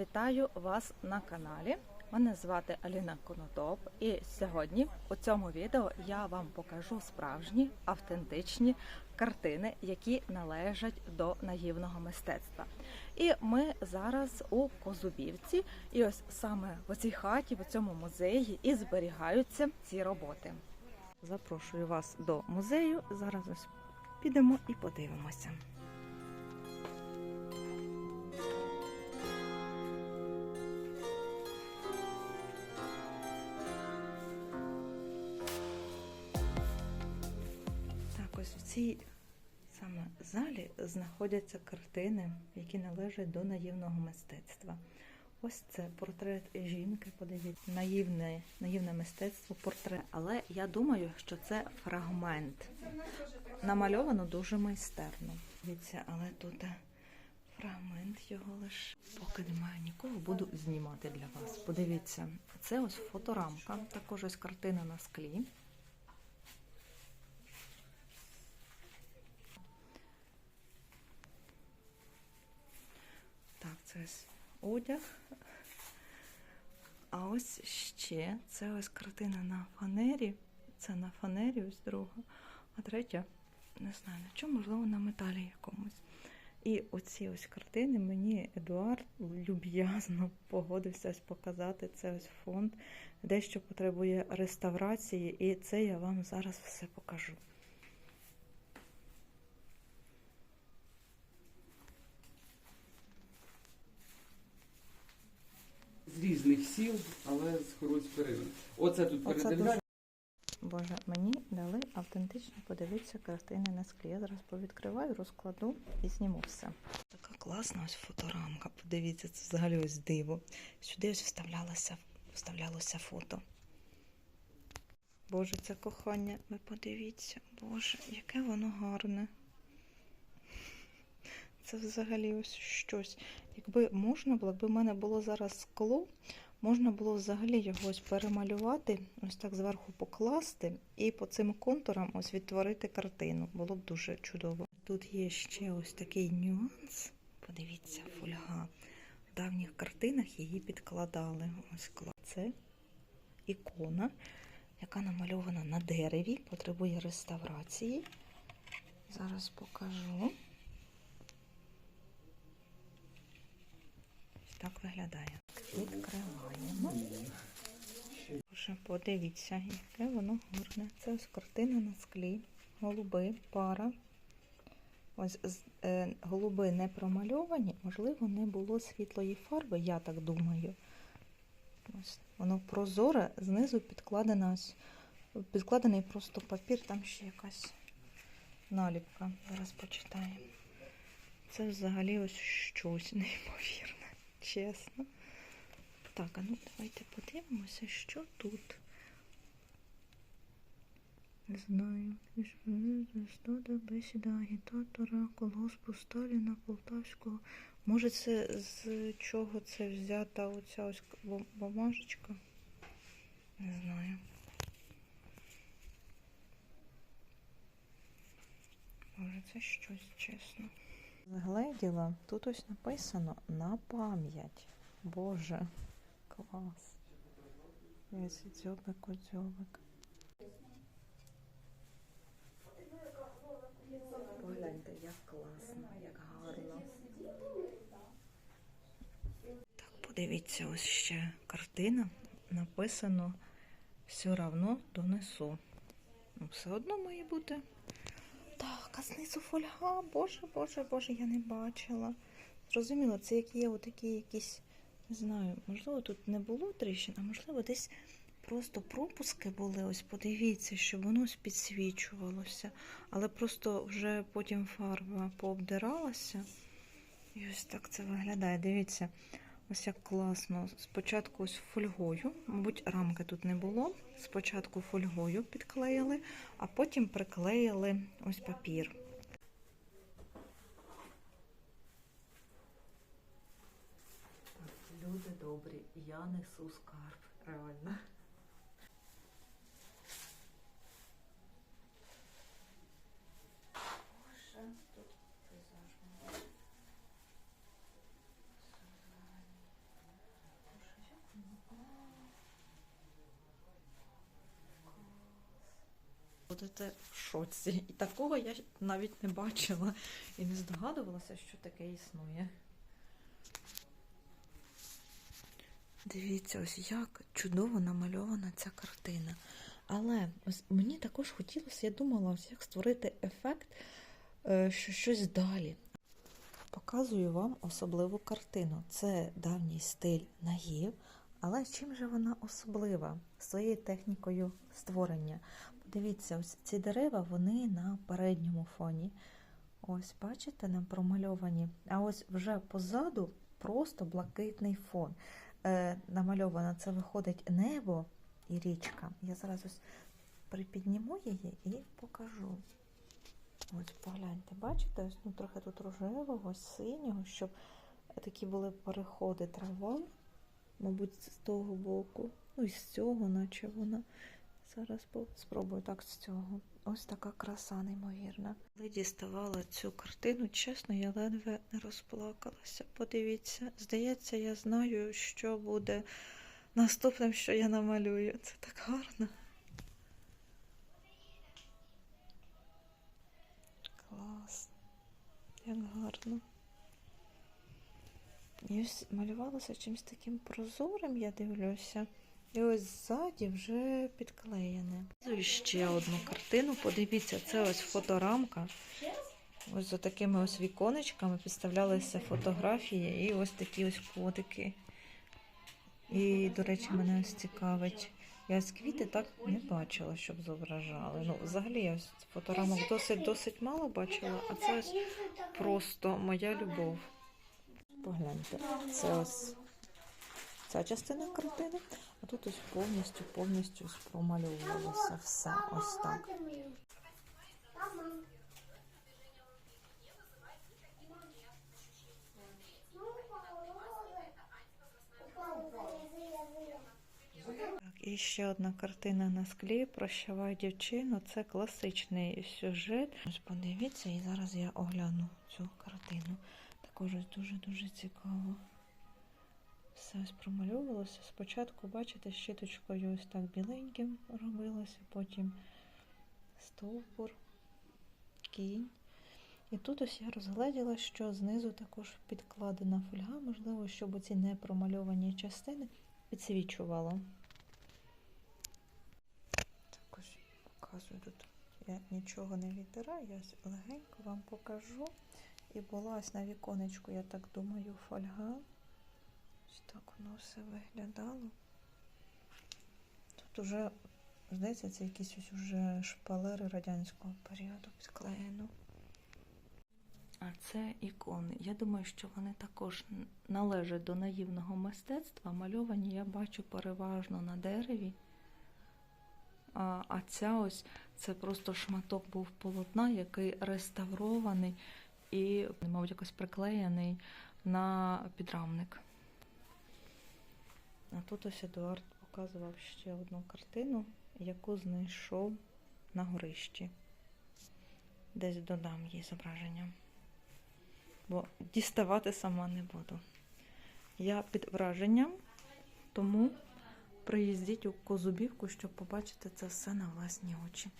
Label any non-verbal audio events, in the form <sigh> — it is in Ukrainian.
Вітаю вас на каналі. Мене звати Аліна Конотоп, і сьогодні у цьому відео я вам покажу справжні автентичні картини, які належать до наївного мистецтва. І ми зараз у Козубівці, і ось саме в цій хаті, в цьому музеї, і зберігаються ці роботи. Запрошую вас до музею. Зараз ось підемо і подивимося. Цій саме залі знаходяться картини, які належать до наївного мистецтва. Ось це портрет жінки. Подивіться, наївне, наївне мистецтво, портрет. Але я думаю, що це фрагмент. Намальовано дуже майстерно. Дивіться, але тут фрагмент його лише. Поки немає нікого, буду знімати для вас. Подивіться, це ось фоторамка, також ось картина на склі. Так, це ось одяг. А ось ще це ось картина на фанері. Це на фанері, ось друга. А третя, не знаю на чому, можливо, на металі якомусь. І оці ось картини мені Едуард люб'язно погодився ось показати. Це ось фонд, дещо потребує реставрації, і це я вам зараз все покажу. Різних сіл, але з Хорольського району. Оце тут Оце передивляю. Боже, мені дали автентично подивитися картини на склі. Я зараз повідкриваю, розкладу і зніму все. Така класна ось фоторамка. Подивіться, це взагалі ось диво. Сюди ось вставлялося, вставлялося фото. Боже, це кохання. Ви подивіться, Боже, яке воно гарне. Це взагалі ось щось. Якби можна було, якби в мене було зараз скло, можна було взагалі його ось перемалювати, ось так зверху покласти і по цим контурам ось відтворити картину. Було б дуже чудово. Тут є ще ось такий нюанс. Подивіться, фольга. В давніх картинах її підкладали. Ось це ікона, яка намальована на дереві, потребує реставрації. Зараз покажу. Так виглядає. Відкриваємо. Боже, подивіться, яке воно гарне. Це ось картина на склі, голуби, пара. Ось е, голуби не промальовані, можливо, не було світлої фарби, я так думаю. Ось воно прозоре, знизу підкладена ось, підкладений просто папір, там ще якась наліпка. Зараз почитаємо. Це взагалі ось щось <laughs> неймовірне, чесно. Так, а ну давайте подивимося, що тут. Не знаю. Стода, бесіда агітатора, колгоспу Сталіна, Полтавського. Може, це з чого це взята оця ось бумажечка? Не знаю. Може, це щось чесно. Згледіла, тут ось написано на пам'ять. Боже, клас. Ось дзьобик, дзьобик. Погляньте, як класно, як гарно. Так, подивіться, ось ще картина. Написано все равно донесу. Ну, все одно має бути. Так, а знизу фольга, боже, боже, боже, я не бачила. Зрозуміло, це як є отакі якісь, не знаю, можливо, тут не було тріщин, а можливо, десь просто пропуски були. Ось подивіться, щоб воно підсвічувалося. Але просто вже потім фарба пообдиралася. І ось так це виглядає. Дивіться, ось як класно. Спочатку ось фольгою, мабуть, рамки тут не було. Спочатку фольгою підклеїли, а потім приклеїли ось папір. добрі, я несу скарб, реально. Боже, тут пейзаж. Будете в шоці. І такого я навіть не бачила і не здогадувалася, що таке існує. Дивіться, ось як чудово намальована ця картина. Але ось мені також хотілося, я думала, ось як створити ефект, е, що щось далі. Показую вам особливу картину. Це давній стиль нагів, але чим же вона особлива своєю технікою створення? Подивіться, ось ці дерева вони на передньому фоні. Ось, бачите, не промальовані. А ось вже позаду просто блакитний фон. Е, намальовано це виходить небо і річка. Я зараз ось припідніму її і покажу. Ось погляньте, бачите, ось ну, трохи тут рожевого, синього, щоб такі були переходи трава, мабуть, з того боку, ну і з цього, наче вона. Зараз спробую так з цього. Ось така краса неймовірна. Коли діставала цю картину, чесно, я ледве не розплакалася. Подивіться, здається, я знаю, що буде наступним, що я намалюю. Це так гарно. Клас. Як гарно. І ось малювалося чимось таким прозорим, я дивлюся. І ось ззаді вже підклеєне. І ще одну картину. Подивіться, це ось фоторамка. Ось за такими ось віконечками підставлялися фотографії і ось такі ось котики. І, до речі, мене ось цікавить. Я ось квіти так не бачила, щоб зображали. Ну, взагалі, я ось фоторамок досить досить мало бачила, а це ось просто моя любов. Погляньте, це ось ця частина картини, а тут ось повністю, повністю промальовувалося все ось так. І ще одна картина на склі Прощавай дівчину. Це класичний сюжет. Ось подивіться, і зараз я огляну цю картину. Також дуже-дуже цікаво. Все ось промальовувалося. Спочатку, бачите, щиточкою ось так біленьким робилося, потім стовбур, кінь. І тут ось я розгледіла, що знизу також підкладена фольга, можливо, щоб ці непромальовані частини підсвічувало. Також показую тут. Я нічого не віддираю, я ось легенько вам покажу. І була ось на віконечку, я так думаю, фольга. Ось так воно все виглядало. Тут уже, здається, це якісь ось уже шпалери радянського періоду підклеєно. А це ікони. Я думаю, що вони також належать до наївного мистецтва. Мальовані я бачу переважно на дереві. А, а ця ось це просто шматок був полотна, який реставрований і, мабуть, якось приклеєний на підрамник. А тут ось Едуард показував ще одну картину, яку знайшов на горищі. Десь додам їй зображення. Бо діставати сама не буду. Я під враженням, тому приїздіть у Козубівку, щоб побачити це все на власні очі.